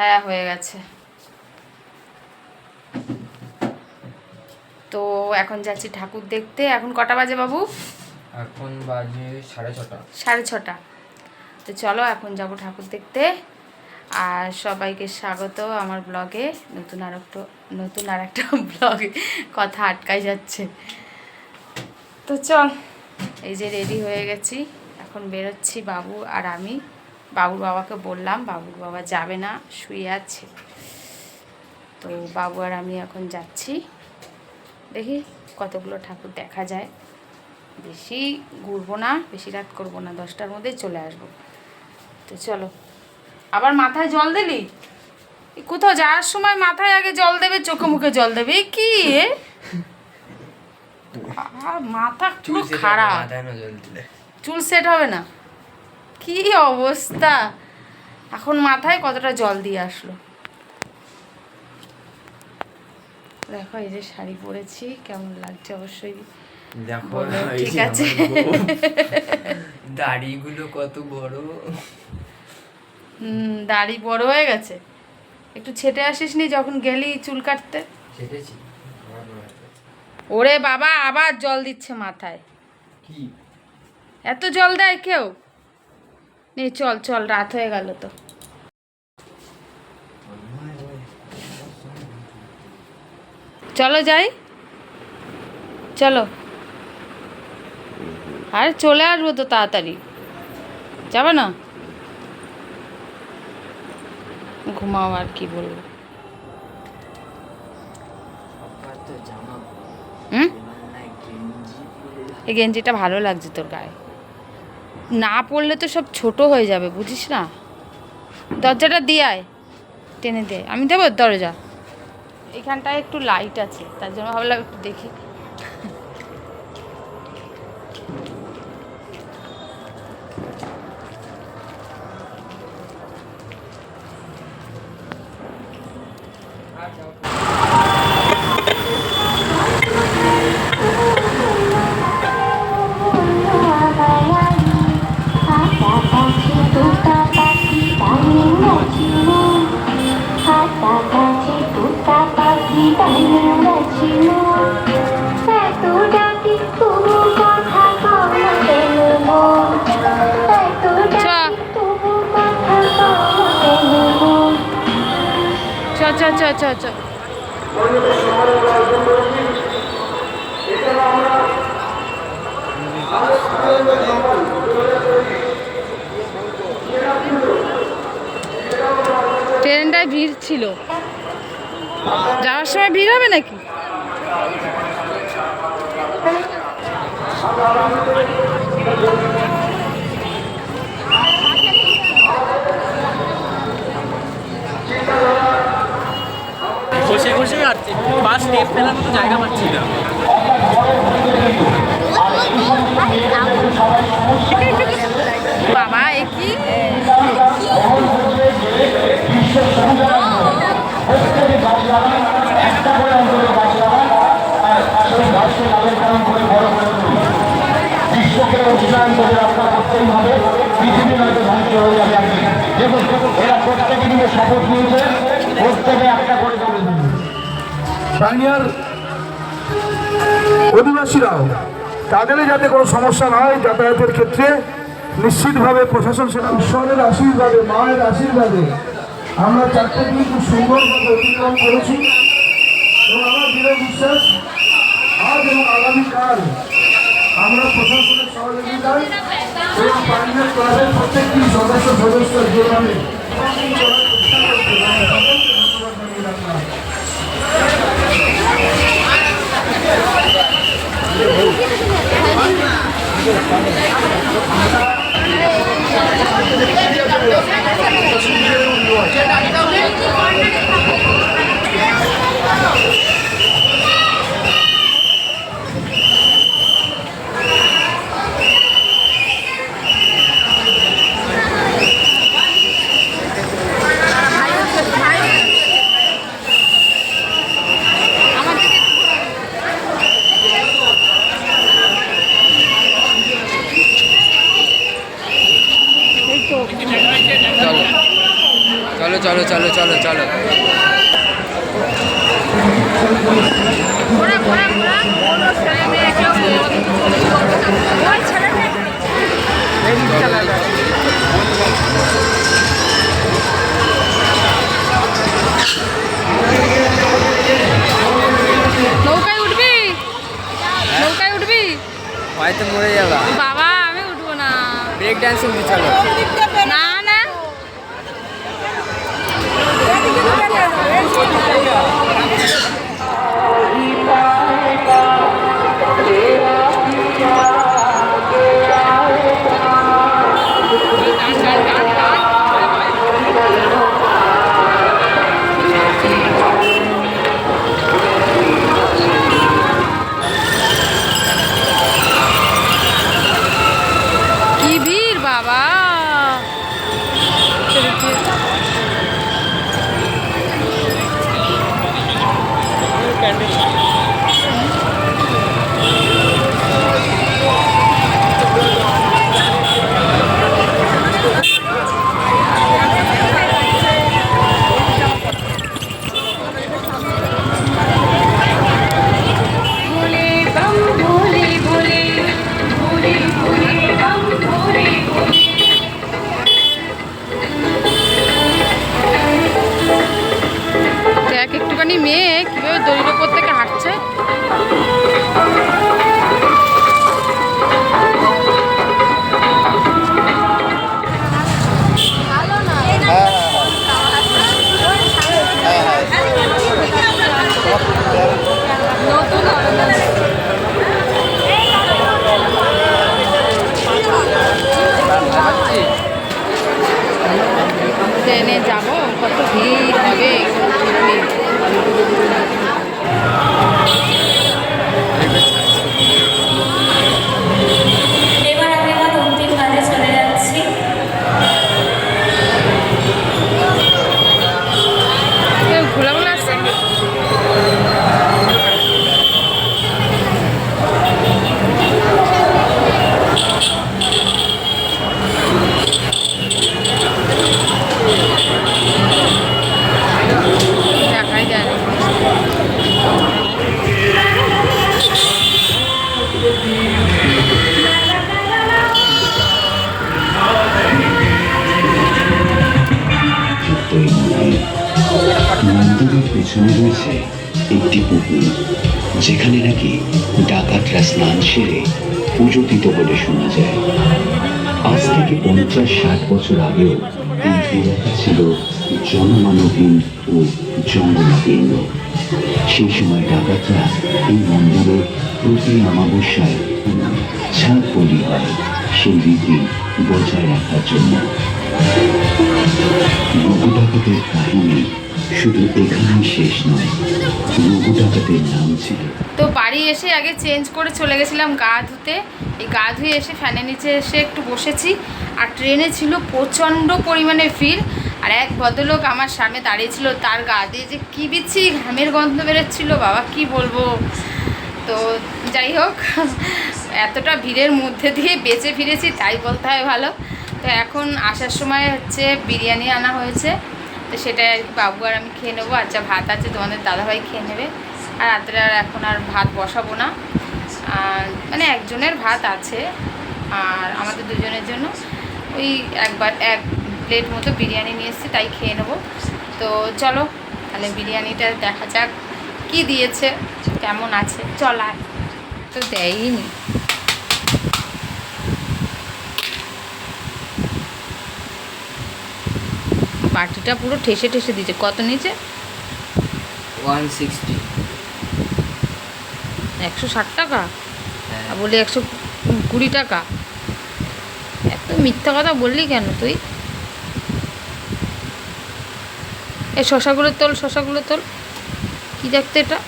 হ্যাঁ হয়ে গেছে। তো এখন যাচ্ছি ঠাকুর দেখতে। এখন কটা বাজে বাবু? এখন বাজে সাড়ে ছটা। সাড়ে ছটা। তো চলো এখন যাব ঠাকুর দেখতে। আর সবাইকে স্বাগত আমার ব্লগে। নতুন আর একটা নতুন আর একটা ব্লগে কথা আটকাই যাচ্ছে। তো চল এই যে রেডি হয়ে গেছি। এখন বেরোচ্ছি বাবু আর আমি। বাবুর বাবাকে বললাম বাবুর বাবা যাবে না শুয়ে আছে। তো বাবু আর আমি এখন যাচ্ছি। দেখি কতগুলো ঠাকুর দেখা যায়। বেশি ঘুরবো না বেশি রাত করব না দশটার মধ্যেই চলে আসব। তো চলো আবার মাথায় জল দিলি? কোথাও যাওয়ার সময় মাথায় আগে জল দেবে চোখে মুখে জল দেবে? কি মাথা পুরো খারাপ। চুল সেট হবে না? কি অবস্থা? এখন মাথায় কতটা জল দিয়ে আসলো? দেখো এই যে শাড়ি পরেছি কেমন লাগছে অবশ্যই দেখো ঠিক আছে। দাড়িগুলো কত বড়। হুম দাড়ি বড় হয়ে গেছে? একটু ছেটে আসিস নি যখন গেলি চুল কাটতে। ওরে বাবা আবার জল দিচ্ছে মাথায়। কি? এত জল দেয় কেউ? নে চল চল রাত হয়ে গেল তো। চলো যাই। চলো। আর চলে আসব তো তাড়াতাড়ি। যাবে না? ঘুমাও আর কি বলব। এই গেঞ্জিটা ভালো লাগছে তোর গায়ে। না পড়লে তো সব ছোট হয়ে যাবে, বুঝিস না? দরজাটা দিয়ে আয়, টেনে দে। আমি দেবো? দরজা এখানটায় একটু লাইট আছে, তার জন্য ভাবলাম একটু দেখি। চ চ আচ্ছা চ চ ট্রেনটায় ভিড় ছিল। যাওয়ার সময় ভিড় হবে নাকি? ঘষে ঘষে যাচ্ছে বা স্টেপ ফেলার মতো জায়গা পাচ্ছি না। বাবা এ কি? বিশ্বকে উন্নয়ন করে রক্ষা করতেই হবে পৃথিবী নয়তো ধ্বংস হয়ে যাবে দেখুন এরা প্রত্যেকে নিয়ে শপথ নিয়েছে। প্রত্যেকে একটা করে যাবে অধিবাসীরাও তাদেরও যাতে কোনো সমস্যা না হয় যাতায়াতের ক্ষেত্রে, নিশ্চিতভাবে প্রশাসন সেটা ঈশ্বরের আশীর্বাদে, মায়ের আশীর্বাদে আমরা চারটে দিন খুব সুন্দরভাবে অতিক্রম করেছি। এবং আমার দৃঢ় বিশ্বাস, আজ এবং আগামীকাল আমরা প্রশাসনের সহযোগিতায় এবং পানীয় ক্লাবের প্রত্যেকটি সদস্য সদস্য যেভাবে চলো চলো। নৌকায় উঠবি? নৌকায় উঠবি? হয়তো মরে যাবা। বাবা আমি উঠবো না। ব্রেক ডান্সিং চলো। না পেছনে রয়েছে একটি পুকুর। যেখানে নাকি ডাকাতরা স্নান সেরে পুজো দিত বলে শোনা যায়। আজ থেকে পঞ্চাশ ষাট বছর আগেও এই এলাকা ছিল জনমানবহীন ও জঙ্গলাকীর্ণ সেই সময় ডাকাতরা এই মন্দিরে প্রতি অমাবস্যায় ছাদ বলি হয় সেই রীতি বজায় রাখার জন্য। ডাকাতের কাহিনী শুধু শেষ নয় নাম ছিল। তো বাড়ি এসে আগে চেঞ্জ করে চলে গেছিলাম গা ধুতে। এই গা ধুয়ে এসে ফ্যানের নিচে এসে একটু বসেছি। আর ট্রেনে ছিল প্রচণ্ড পরিমাণে ভিড়। আর এক ভদ্রলোক আমার সামনে দাঁড়িয়েছিল তার গা দিয়ে যে কী বিচ্ছি ঘামের গন্ধ বেরোচ্ছিল, বাবা কি বলব? তো যাই হোক, এতটা ভিড়ের মধ্যে দিয়ে বেঁচে ফিরেছি, তাই বলতে হয় ভালো। তো এখন আসার সময় হচ্ছে বিরিয়ানি আনা হয়েছে। তো সেটা বাবু আর আমি খেয়ে নেব। আচ্ছা ভাত আছে তোমাদের দাদাভাই খেয়ে নেবে। আর রাত্রে আর এখন আর ভাত বসাবো না। মানে একজনের ভাত আছে আর আমাদের দুজনের জন্য। ওই একবার এক প্লেট মতো বিরিয়ানি নিয়ে এসেছি, তাই খেয়ে নেব। তো চলো, তাহলে বিরিয়ানিটা দেখা যাক। কি দিয়েছে? কেমন আছে? চল আয়। তো দেয়নি বাটিটা পুরো ঠেসে ঠেসে দিয়েছে। কত নিচে ওয়ান সিক্সটি একশো ষাট টাকা? আর বলি একশো কুড়ি টাকা? এত মিথ্যা কথা বললি কেন তুই? এ শশাগুলো তোল শশাগুলো তোল। কী দেখতে এটা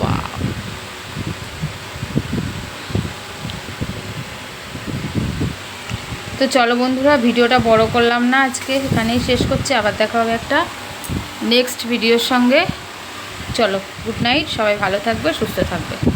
বাহ। তো চলো বন্ধুরা, ভিডিওটা বড় করলাম না আজকে, এখানেই শেষ করছি, আবার দেখা হবে একটা নেক্সট ভিডিওর সঙ্গে। চলো গুড নাইট সবাই ভালো থাকবে, সুস্থ থাকবে।